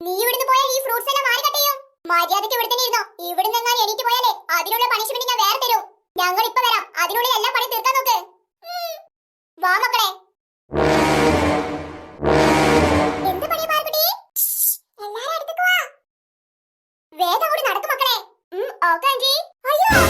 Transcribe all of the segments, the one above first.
നീ ഇവിടുന്ന് പോയാൽ ഈ ഫ്രൂട്ട്സ് എല്ലാം മാറി കട്ട് ചെയ്യും. മര്യാദയ്ക്ക് ഇവിടെ തന്നെ ഇരുന്നോ? ഇവിടുന്ന് എങ്ങാനും എണീറ്റ് പോയാലേ അതിനുള്ള പണിഷ്മെന്റ് ഞാൻ വേറെ തരും. ഞങ്ങൾ ഇപ്പൊ വരാം. അതിനുള്ളിൽ എല്ലാം പണി തീർക്കാൻ നോക്ക്. വാ മക്കളെ. എന്ത് പണിയാ പാർക്കുട്ടി എല്ലാരും അടുത്തേക്ക് വാ. വേഗം കൂടി നടക്കും മക്കളെ. ഓക്കെ അയ്യോ.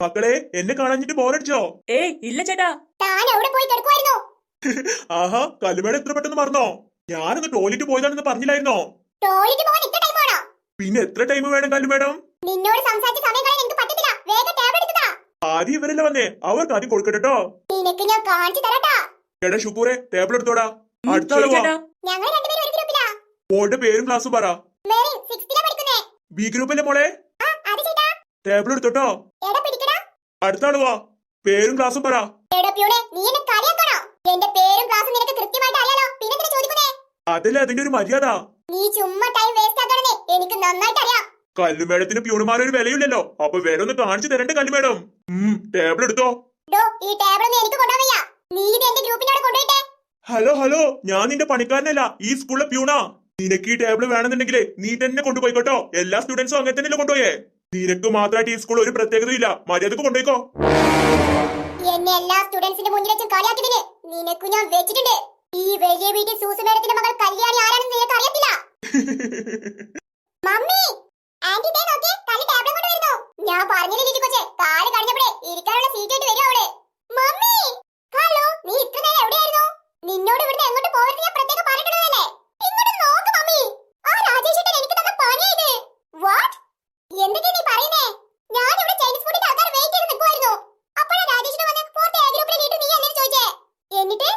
മക്കളെ എന്നെ കാണാഞ്ഞിട്ട് ബോറടിച്ചോ? ഏയ് ഇല്ല ചേട്ടാ. താൻ എവിടെ പോയി കിടക്കുമായിരുന്നു ആഹാ കല്ലുമേട എത്ര പെട്ടെന്ന് മറന്നോ? ഞാനൊന്ന് ടോയ്ലറ്റ് പോയതാണെന്ന് പറഞ്ഞില്ലായിരുന്നോ? ടോയ്ലറ്റ് പോകാൻ ഇത്ര ടൈം ആണോ? പിന്നെ എത്ര ടൈം വേണം കല്ലുമേടം നിന്നോട് സംസാരിച്ച സമയം കളയാൻ എനിക്ക് പറ്റത്തില്ല. വേഗം ടാബ് ആദ്യം ഇവരല്ല വന്നേ? അവർക്ക് ആദ്യം കൊടുക്കട്ടോ കേട്ടോ. നിനക്ക് ഞാൻ കാണിച്ചു തരാട്ടാ. എടാ ഷുക്കൂറെ ടേബിൾ എടുത്തോടാ. അടുത്ത ശരി ആൾ വാ. ഞങ്ങൾ രണ്ടുപേരും ഒരു ഗ്രൂപ്പിലാ മോളുടെ പേരും ക്ലാസ്സും പറ. മേരി സിക്സ്ത്തിലാ പഠിക്കുന്നേ. ബി ഗ്രൂപ്പല്ലേ മോളെ? ആ അത് ചേട്ടാ. ടേബിൾ എടുത്തോട്ടോ. എടാ പിടിക്കടാ അടുത്ത ആൾ വാ പേരും ക്ലാസ്സും പറ അതല്ലേ അതിന്റെ ഒരു മര്യാദ. നീ ചുമ്മാ ടൈം വേസ്റ്റ് ആക്കണമെന്നേ എനിക്ക് നന്നായിട്ട് അറിയാം. കല്ലുമേടത്തിന് പ്യൂണുമാരൊരു വിലയില്ലല്ലോ അപ്പൊ വില ഒന്ന് കാണിച്ചു തരണ്ടേ കല്ലുമേടം. ടേബിൾ എടുത്തോ. ഹലോ ഹലോ ഞാൻ നിന്റെ പണിക്കാരനല്ല. ഈ സ്കൂളിലെ പ്യൂണാ. നിനക്ക് ഈ ടേബിൾ വേണമെന്നുണ്ടെങ്കിൽ നീ തന്നെ കൊണ്ടുപോയിക്കോട്ടോ. എല്ലാ സ്റ്റുഡൻസും അങ്ങനെ തന്നെയല്ലേ കൊണ്ടുപോയേ. നിനക്ക് മാത്രമായിട്ട് ഈ സ്കൂൾ ഒരു പ്രത്യേകതയില്ല മര്യാദയ്ക്ക് കൊണ്ടേക്കോ എന്നെ എല്ലാ സ്റ്റുഡൻസിന്റെ മുന്നിൽ വെച്ച് കളിയാക്കിയതിന് നിനക്ക് ഞാൻ വെച്ചിട്ടുണ്ട്. ഈ വലിയ വീട്ടിൽ സൂസു മേഡത്തിന്റെ മകൾ കല്യാണി ആരാണെന്ന് നിനക്ക് അറിയത്തില്ല? മമ്മി ആന്റി ദേ നോക്കി കല്ല് ടേബിൾ കൊണ്ട് വരുന്നു. ഞാൻ പറഞ്ഞില്ലേ കൊച്ചേ കാൽ കഴിഞ്ഞപ്പോഴേ ഇരിക്കാനുള്ള സീറ്റ് ആയിട്ട് വരും അവൾ. മമ്മി ഹലോ നീ ഇത്ര നേരം എവിടെയായിരുന്നു? നിന്നോട് ഇവിടുന്ന് എങ്ങോട്ട് പോകരുത് ഞാൻ പ്രത്യേകം പറഞ്ഞിട്ടുള്ളതല്ലേ ഇങ്ങോട്ട് നോക്ക് മമ്മി ആ രാജേഷേട്ടൻ എനിക്ക് തന്ന പണിയാ ഇത് വാട്ട് എന്തൊക്കെയാ നീ പറയുന്നേ ഞാൻ ഇവിടെ ചൈനീസ് ഫുഡിന്റെ ആൾക്കാർ വെയിറ്റ് ചെയ്ത് നിൽക്കുമായിരുന്നു അപ്പോഴാ രാജേഷിന് വന്ന് ഫോർത്ത് എ ഗ്രൂപ്പിലെ നീട്ടു നീ അല്ലേ ചോദിച്ചേ എന്നിട്ട്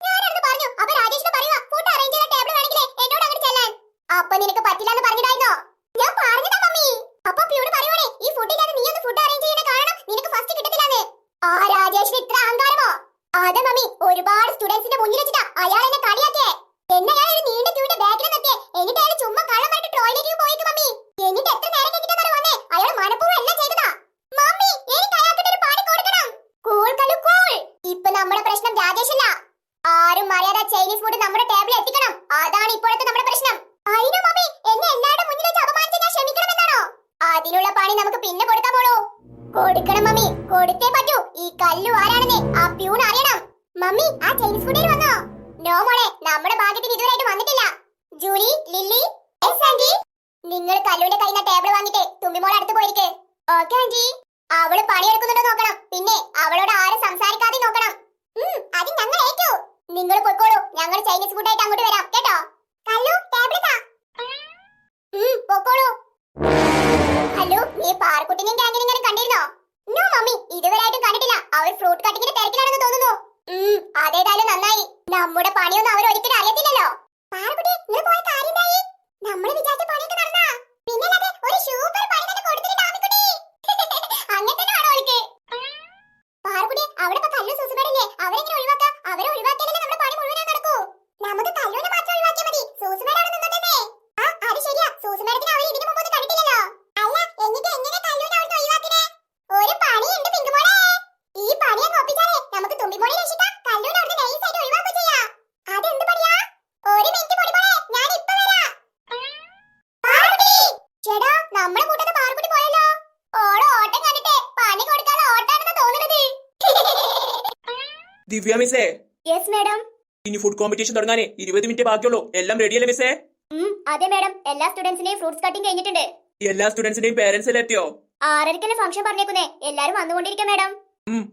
ഞാനന്ന് പറഞ്ഞു അപ്പൊ രാജേഷിന് പറയുക ഫുഡ് അറേഞ്ച് ചെയ്ത ടേബിൾ വേണമെങ്കിൽ എന്നോട് അങ്ങോട്ട് ചെല്ലാൻ അപ്പൊ നിനക്ക് പറ്റില്ലാന്ന് പറഞ്ഞിട്ടായിരുന്നോ ഞാൻ പറഞ്ഞതാ മമ്മി അപ്പൊ പ്യൂണ് പറയുവാണേ ഈ ഫുഡ് ഇല്ലാതെ നീ ഒന്ന് ഫുഡ് അറേഞ്ച് ചെയ്യണ കാരണം നിനക്ക് ഫസ്റ്റ് കിട്ടത്തില്ലാന്ന് ആ രാജേഷിന് ഇത്ര അഹങ്കാരമോ അതെ മമ്മി ഒരുപാട് സ്റ്റുഡൻസിന്റെ മുന്നിൽ വെച്ചിട്ടാ അയാൾ എന്നെ കളിയാക്കിയേ എന്നെ അയാൾ ഒരു നീണ്ട ക്യൂവിന്റെ ബാക്കിൽ നിർത്തിയേ എന്നിട്ട് അയാൾ ചുമ്മാ കള്ളം പറഞ്ഞിട്ട് ടോയ്ലറ്റിൽ പോയിക്ക് മമ്മി എന്നിട്ട് എത്ര നേരം കഴിഞ്ഞിട്ടാണ് വന്നേ അയാൾ മനഃപൂർവം എല്ലാം ചെയ്തതാ മമ്മി എനിക്ക് അയാൾക്കിട്ട് ഒരു പണി കൊടുക്കണം കൂൾ കലു കൂൾ ഇപ്പൊ നമ്മുടെ പ്രശ്നം രാജേഷല്ല ആരും മറിയാതെ ചൈനീസ് ഫുഡ് നമ്മുടെ ടേബിളിൽ എത്തിക്കണം. അതാണ് ഇപ്പോഴത്തെ നമ്മുടെ പ്രശ്നം. അതിനു മമ്മി എന്നെ എല്ലാവരുടെ മുന്നിൽ വെച്ച് അപമാനിച്ച ഞാൻ ക്ഷമിക്കണമെന്നാണോ? അതിനുള്ള പണി നമുക്ക് പിന്നെ കൊടുക്കാൻ പോളൂ കൊടുക്കണം മമ്മി. കൊടുത്തേ പറ്റൂ. ഈ കല്ലു ആരാണെന്ന്? ആ പ്യൂൺ അറിയണം. മമ്മി ആ ചൈനീസ് ഫുഡിൽ വന്നോ? നോ മോളെ നമ്മുടെ ഭാഗ്യത്തിന് ഇതുവരെയായിട്ട് വന്നിട്ടില്ല. ജൂലി ലില്ലി എസ് ആന്റി നിങ്ങൾ കല്ലുവിന്റെ കയ്യിൽ നിന്ന് ടേബിൾ വാങ്ങിട്ട് തുമ്പിമോൾ അടുത്ത് പോയിരിക്കേ. ഓക്കെ ആന്റി അവൾ പണിയെടുക്കുന്നുണ്ടോ നോക്കണം. പിന്നെ അവളോട് ആരും സംസാരിക്കാതെ നോക്കണം. അത് ഞങ്ങൾ ഏറ്റു. നിങ്ങൾ പൊയ്ക്കോളൂ. ഞങ്ങൾ ചൈനീസ് ഫുഡായിട്ട് അങ്ങോട്ട് വരാം. കേട്ടോ? കല്ലു ഉം, പൊക്കോളൂ. ഹലോ നീ പാർക്കുട്ടിനെയും ഗാങ്ങിനെ ഇങ്ങനെ കണ്ടിരുന്നോ? No mummy. ഇതുവരെയായിട്ടും കണ്ടിട്ടില്ല. അവർ ഫ്രൂട്ട് കട്ടിങ്ങിന്റെ തിരക്കിലാണെന്ന് തോന്നുന്നു. അതേതായാലും നന്നായി. നമ്മുടെ പണിയൊന്നും അവർ ഒരിക്കലും അറിയത്തില്ലല്ലോ. പാർക്കുട്ടി നിങ്ങൾ പോയ കാര്യം എന്തായി? നമ്മൾ വിചാരിച്ച പണിയൊക്കെ നടന്നാ. പിന്നല്ലാതെ ഒരു സൂപ്പർ പണി തന്നെ കൊടുത്തിട്ടുണ്ട് ആമിക്കുട്ടി അങ്ങനെ തന്നെ വേണോ അവൾക്ക് പാർക്കുട്ടി അവിടെ കല്ലും സൂസുമേടല്ലേ അവരെങ്ങനെ ഒഴിവാക്ക? അവരെ ഒഴിവാക്കിയാലേ നമ്മുടെ പണി മുഴുവനായി നടക്കൂ? നമുക്ക് കല്ലുവിനെ മാത്രം ഒഴിവാക്കിയാൽ മതി സൂസുമേട അവിടെ നിന്നോട്ടെ ആ അത് ശരിയാ സൂസുമേടത്തിന് അവർ ഇതിനു മുമ്പ് ഒന്നും കണ്ടിട്ടില്ലല്ലോ അല്ല എന്നിട്ട് എങ്ങനെ കല്ലുവിനെ അവിടുന്ന് ഒഴിവാക്കിനേ ദിവ്യ മിസ്സേ? യെസ് മാഡം ഇനി ഫുഡ് കോമ്പറ്റീഷൻ തുടങ്ങാനേ. ഇരുപത് മിനിറ്റ് ബാക്കിയുള്ളൂ. എല്ലാം റെഡിയല്ലേ മിസ്സേ? അതെ മാഡം എല്ലാ സ്റ്റുഡൻസിന്റെയും ഫ്രൂട്ട്സ് കട്ടിംഗ് കഴിഞ്ഞിട്ടുണ്ട്. എല്ലാ സ്റ്റുഡൻസിന്റെയും പേരൻസ് എല്ലാം എത്തിയോ? ആറരക്കല്ലേ ഫംഗ്ഷൻ പറഞ്ഞേക്കുന്നേ. എല്ലാരും വന്നുകൊണ്ടിരിക്കാം മാഡം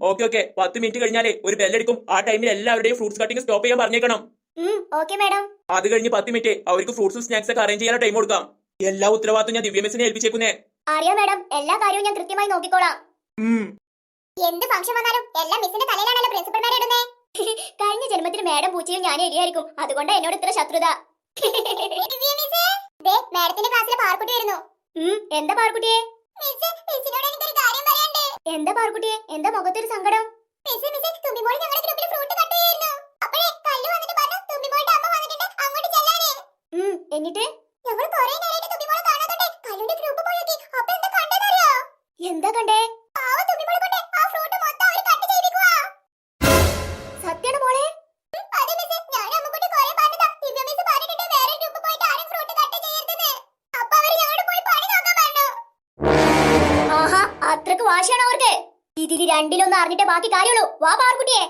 ഓക്കെ ഓക്കെ പത്ത് മിനിറ്റ് കഴിഞ്ഞാലേ ഒരു ബെല്ലടിക്കും ആ ടൈമിൽ എല്ലാവരുടെയും ഫ്രൂട്ട്സ് കട്ടിംഗ് സ്റ്റോപ്പ് ചെയ്യാൻ പറഞ്ഞേക്കണം. ഓക്കെ മാഡം അത് കഴിഞ്ഞ് പത്ത് മിനിറ്റ് അവർക്ക് ഫ്രൂട്ട്സും സ്നാക്സ് ഒക്കെ അറേഞ്ച് ചെയ്യാൻ ടൈം കൊടുക്കാം. എല്ലാ ഉത്തരവാദിത്വം ഞാൻ ദിവ്യ മിസ്സിനെ ഏൽപ്പിച്ചേക്കുന്നേ. അറിയാം മാഡം എല്ലാ കാര്യവും ഞാൻ കൃത്യമായി നോക്കിക്കോളാം. എന്ത് ഫംഗ്ഷൻ വന്നാലും എല്ലാം മിസ്സിന്റെ തലയിലാണല്ലോ പ്രിൻസിപ്പൽമാരെ ഇടുന്നേ. കഴിഞ്ഞ ജന്മത്തിൽ മേഡം പൂച്ചയും ഞാൻ എരിയായിരിക്കും അതുകൊണ്ട് എന്നോട് ഇത്ര ശത്രുത. മാഡത്തിന്റെ ക്ലാസ്സിലെ പാർക്കുട്ടി വരുന്നു. എന്താ പാർക്കുട്ടിയെ എന്താ പാർക്കുട്ടിയെ എന്താ മുഖത്തൊരു സങ്കടം? എന്നിട്ട്? വാശിയാണ് അവർക്ക്. ഇതിൽ രണ്ടിലൊന്ന് അറിഞ്ഞിട്ട് ബാക്കി കാര്യമുള്ളൂ. വാ പാർക്കുട്ടിയെ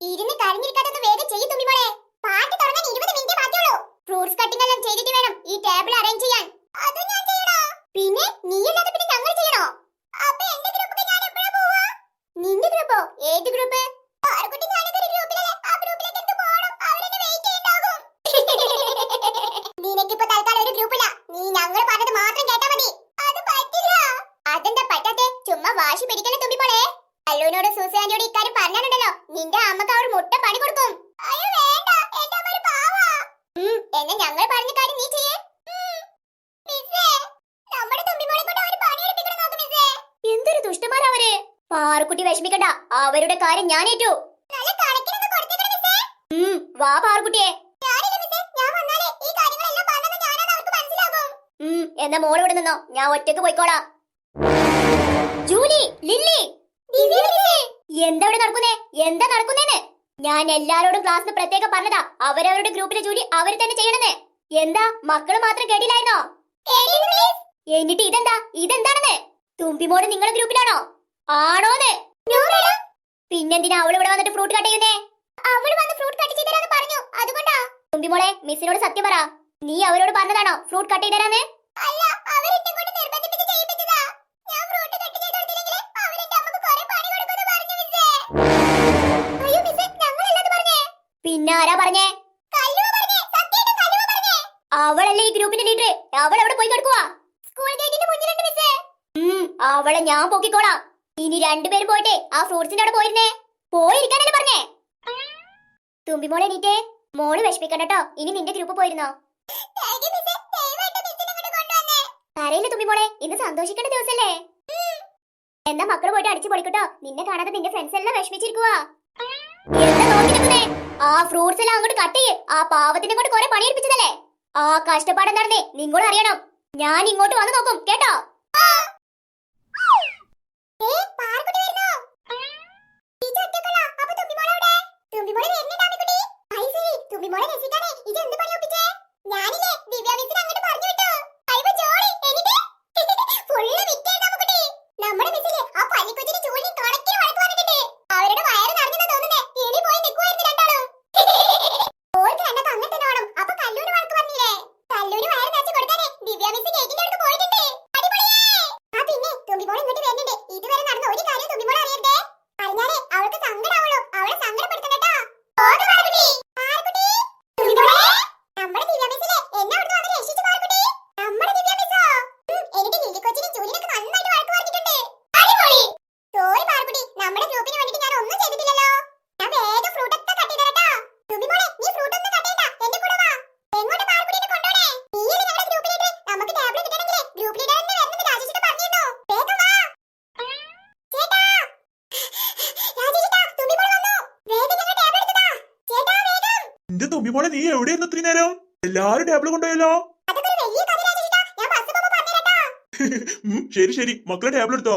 ഇരുന്ന് കരഞ്ഞിരിക്കാതെ വേഗം ചെയ്യ് തുമ്പിമോളെ പാട്ട് തുടങ്ങാൻ ഇരുപത് മിനിറ്റ് ബാക്കിയുള്ളൂ ഫ്രൂട്ട്സ് കട്ടിംഗ് എല്ലാം ചെയ്തിട്ട് വേണം ഈ ടേബിൾ അറേഞ്ച് ചെയ്യാൻ അത് ഞാൻ ചെയ്യണോ പിന്നെ നീ അല്ലാതെ പിന്നെ ഞങ്ങൾ ചെയ്യണോ അപ്പൊ എന്റെ ഗ്രൂപ്പൊക്കെ ഞാൻ എപ്പോഴാ പോവാ നിന്റെ ഗ്രൂപ്പോ ഏത് ഗ്രൂപ്പ് പാർക്കുട്ടി ഞാനൊക്കെ ഒരു ഗ്രൂപ്പിലല്ലേ ആ ഗ്രൂപ്പിലേക്ക് എന്ത് പോകണം അവരെന്നെ വെയിറ്റ് ചെയ്യുന്നുണ്ടാകും നിനക്കിപ്പോ തൽക്കാലം ഒരു ഗ്രൂപ്പില്ല നീ ഞങ്ങൾ പറഞ്ഞത് മാത്രം കേട്ടാ മതി അത് പറ്റില്ല അതെന്താ പറ്റാത്തെ ചുമ്മാ വാശി പിടിക്കല്ലേ തുമ്പിമോളെ അല്ലുവിനോട് സൂസാന്റിയോട് ഇക്കാര്യം പറഞ്ഞാലുണ്ടല്ലോ നിന്റെ അമ്മയ്ക്ക് അവർ മുട്ട പണി കൊടുക്കും അയ്യോ വേണ്ട എന്റെ അമ്മ ഒരു പാവാ ഉം, എന്നാ ഞങ്ങൾ പറഞ്ഞ കാര്യം നീ ചെയ്യേ നമ്മുടെ തുമ്പിമോളെ കൊണ്ട് അവർ പണിയെടുപ്പിക്കണം നോക്ക് മിസ്സേ എന്തൊരു ദുഷ്ടന്മാരവര് പാറുക്കുട്ടി വിഷമിക്കണ്ട. അവരുടെ കാര്യം ഞാൻ ഏറ്റു വാ പാറുക്കുട്ടിയെ എന്നാ മോൾ ഇവിടെ നിന്നോ. ഞാൻ ഒറ്റയ്ക്ക് പോയിക്കോടാ ജൂലി ലില്ലി. എന്താ ഇവിടെ നടക്കുന്നേ? എന്താ നടക്കുന്നേന്ന്? ഞാൻ എല്ലാരോടും ക്ലാസ്സിന് പ്രത്യേകം പറഞ്ഞതാ. അവരവരുടെ ഗ്രൂപ്പിലെ ജോലി അവർ തന്നെ ചെയ്യണമെന്ന് എന്താ? മക്കൾ മാത്രം കേട്ടില്ലായിരുന്നോ? എന്നിട്ട് ഇതെന്താ? ഇതെന്താണെന്ന്? തുമ്പിമോട് നിങ്ങളുടെ ഗ്രൂപ്പിലാണോ? പിന്നെന്തിനാ അവൾ ഇവിടെ വന്നിട്ട് ഫ്രൂട്ട് കട്ട് ചെയ്യുന്നേ? അവൾ വന്ന് ഫ്രൂട്ട് കട്ട് ചെയ്തരാന്ന് പറഞ്ഞു. അതുകൊണ്ടാ. തുമ്പിമോളെ മിസ്സിനോട് സത്യം പറ. നീ അവരോട് പറഞ്ഞതാണോ ഫ്രൂട്ട് കട്ട് ചെയ്തരാന്ന്? അല്ല നിർബന്ധിപ്പിച്ച് ചെയ്യിപ്പിച്ചതാ. ഞാൻ ഫ്രൂട്ട് കട്ട് കുറേ പറഞ്ഞു മിസ്സേ. അയ്യോ മിസ്സേ പിന്നെ ആരാ പറഞ്ഞേ? അവളല്ലേ ഈ ഗ്രൂപ്പിന്റെ ലീഡർ അവൾ എവിടെ പോയി കിടക്കുവാ? സ്കൂൾ ഗേറ്റിന്റെ മിസ്സേ. അവളെ ഞാൻ പൊക്കിക്കോളാം. ഇനി രണ്ടുപേരും പോയിട്ടെ ആ ഫ്രൂട്ട്സിന്റെ അവിടെ പോയിരുന്നേ. പോയിരിക്കാനല്ലേ പറഞ്ഞേ? തുമ്പി മോളെ എണീറ്റേ. മോൾ വിഷമിക്കണ്ട കേട്ടോ ഇനി നിന്റെ ഗ്രൂപ്പ് പോയിരുന്നോ? അറിയില്ല തുമ്പി മോളെ. ഇന്ന് സന്തോഷിക്കേണ്ട ദിവസല്ലേ? എന്നാ മക്കൾ പോയിട്ട് അടിച്ചു പൊളിക്കട്ടോ. നിന്നെ കാണാതെ നിന്റെ ഫ്രണ്ട്സ് എല്ലാം വിഷമിച്ചിരിക്കുവാ. ആ ഫ്രൂട്ട്സ് എല്ലാം അങ്ങോട്ട് കട്ട് ചെയ്യ്. ആ പാവത്തിനെ കൊണ്ട് കുറെ പണിയെടുപ്പിച്ചതല്ലേ? ആ കഷ്ടപ്പാട് എന്താണെന്നേ നിങ്ങളും അറിയണം. ഞാൻ ഇങ്ങോട്ട് വന്ന് നോക്കും. കേട്ടോ ഞാനില്ലേ ദിവ്യ മിസ്സിനെ അങ്ങോട്ട് പറഞ്ഞു വിട്ടു അയ്യോ ജോളി എന്നിട്ട് ഫുള്ള് വിറ്റേ നമുക്കുട്ടി നമ്മുടെ മിസ്സിലെ ആ പള്ളിക്കൊച്ചിന് ചൂടിന് കണക്കിന് വഴക്ക് പറഞ്ഞിട്ടുണ്ട് അവരുടെ വയറ് നിറഞ്ഞെന്ന് തോന്നുന്നേ എലി പോയി നിൽക്കുവായിരുന്നു രണ്ടാളും ഓർക്ക് എന്നെ തന്നെ തന്നെ വേണം അപ്പൊ കല്ലൂര് വഴക്ക് പറഞ്ഞില്ലേ കല്ലൂര് വയറ് നിറച്ച് കൊടുക്കാനേ ദിവ്യ മിസ് ഗേറ്റിന്റെ അടുത്ത് പോയിട്ടുണ്ട് അടിപൊളിയേ ആ പിന്നെ തുമ്പിമോൾ ഇങ്ങോട്ട് വരുന്നുണ്ട് ഇതുവരെ നടന്ന ഒരു കാര്യം തുമ്പിമോൾ അറിയരുതേ അറിഞ്ഞാലേ അവൾക്ക് സങ്കടാവുള്ളൂ അവളെ സങ്കടപ്പെടുത്തണം കേട്ടോ ഓക്കെ പാർക്കുട്ടി പാർക്കുട്ടി തുമ്പിമോളെ നമ്മുടെ ദിവ്യ മിസ്സിലെ എന്നെ അവിടുന്ന് വന്ന് രക്ഷിച്ചു പാർക്കുട്ടി നമ്മുടെ ദിവ്യ മിസ്സോ ഉം, എനിക്ക് ലില്ലി കൊച്ചിനെ ജൂലിനൊക്കെ നന്നായിട്ട് വഴക്ക് പറഞ്ഞിട്ടുണ്ട് അടിപൊളി സോറി പാർക്കുട്ടി നമ്മുടെ ഗ്രൂപ്പിന് വേണ്ടിട്ട് ഞാൻ ഒന്നും ചെയ്തിട്ടില്ലല്ലോ ഞാൻ വേഗം ഫ്രൂട്ട് ഒക്കെ കട്ട് ചെയ്തരട്ടാ തുമ്പിമോളെ നീ ഫ്രൂട്ട് ഒന്നും കട്ട് ചെയ്യണ്ട എന്റെ കൂടെ വാ എങ്ങോട്ട് പാർക്കുട്ടിനെ കൊണ്ടോണേ നീയല്ലേ ഞങ്ങളുടെ ഗ്രൂപ്പ് ലീഡർ നമുക്ക് ടേബിൾ കിട്ടണമെങ്കിൽ ഗ്രൂപ്പ് ലീഡർ തന്നെ വരണമെന്ന് രാജേഷിട്ട് പറഞ്ഞിരുന്നു വേഗം വാ ചേട്ടാ രാജേഷിട്ടാ തുമ്പിമോൾ വന്നു വേഗം ഞങ്ങൾ ടേബിൾ എടുത്തതാ ചേട്ടാ വേഗം തുമ്പിമോളെ നീ എവിടെയായിരുന്നു ഇത്രയും നേരം? എല്ലാരും ടേബിൾ കൊണ്ടുപോയല്ലോ. ശരി ശരി. മക്കളെ ടേബിൾ എടുത്തോ.